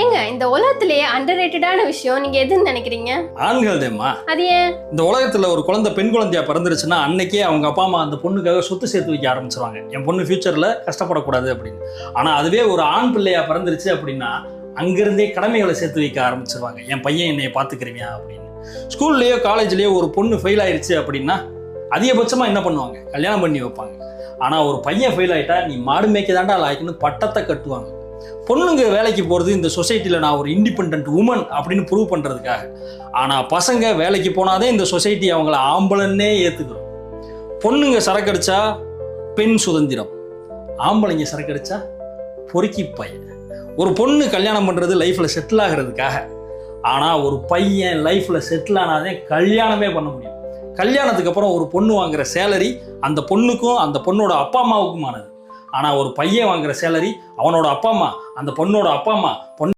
ஏங்க இந்த உலகத்திலேயே அண்டர் ரேட்டடான விஷயம் நீங்க எதுன்னு நினைக்கிறீங்க? ஆண்கள் தேம்மா அது ஏன்? இந்த உலகத்துல ஒரு குழந்தை பெண் குழந்தையா பிறந்துருச்சுன்னா அன்னைக்கே அவங்க அப்பா அம்மா அந்த பொண்ணுக்காக சொத்து சேர்த்து வைக்க ஆரம்பிச்சிருவாங்க. என் பொண்ணு ஃபியூச்சர்ல கஷ்டப்படக்கூடாது அப்படின்னு. ஆனா அதுவே ஒரு ஆண் பிள்ளையா பிறந்துருச்சு அப்படின்னா அங்கிருந்தே கடமைகளை சேர்த்து வைக்க ஆரம்பிச்சிருவாங்க. என் பையன் என்னைய பாத்துக்கிறீங்க அப்படின்னு. ஸ்கூல்லையோ காலேஜ்லயோ ஒரு பொண்ணு ஃபெயில் ஆயிருச்சு அப்படின்னா அதிகபட்சமா என்ன பண்ணுவாங்க? கல்யாணம் பண்ணி வைப்பாங்க. ஆனா ஒரு பையன் ஃபெயில் ஆயிட்டா நீ மாடு மேய்க்க தாண்டா லாய்க்குன்னு பட்டத்தை கட்டுவாங்க. பொண்ணுங்க வேலைக்கு போகிறது இந்த சொசைட்டியில் நான் ஒரு இண்டிபெண்ட் உமன் அப்படின்னு ப்ரூவ் பண்ணுறதுக்காக ஆனால் பசங்க வேலைக்கு போனாதே இந்த சொசைட்டி அவங்கள ஆம்பளன்னே ஏற்றுக்கிறோம் பொண்ணுங்க சரக்கடிச்சா பெண் சுதந்திரம். ஆம்பளைங்க சரக்கடிச்சா பொறுக்கி பையன். ஒரு பொண்ணு கல்யாணம் பண்ணுறது லைஃப்பில் செட்டில் ஆகிறதுக்காக. ஆனால் ஒரு பையன் லைஃப்பில் செட்டில் ஆனாதே கல்யாணமே பண்ண முடியும். கல்யாணத்துக்கு அப்புறம் ஒரு பொண்ணு வாங்குற சேலரி அந்த பொண்ணுக்கும் அந்த பொண்ணோட அப்பா அம்மாவுக்குமானது. ஆனால் ஒரு பையன் வாங்குற சேலரி அவனோட அப்பா அம்மா அந்த பொண்ணோட அப்பா அம்மா பொண்ணு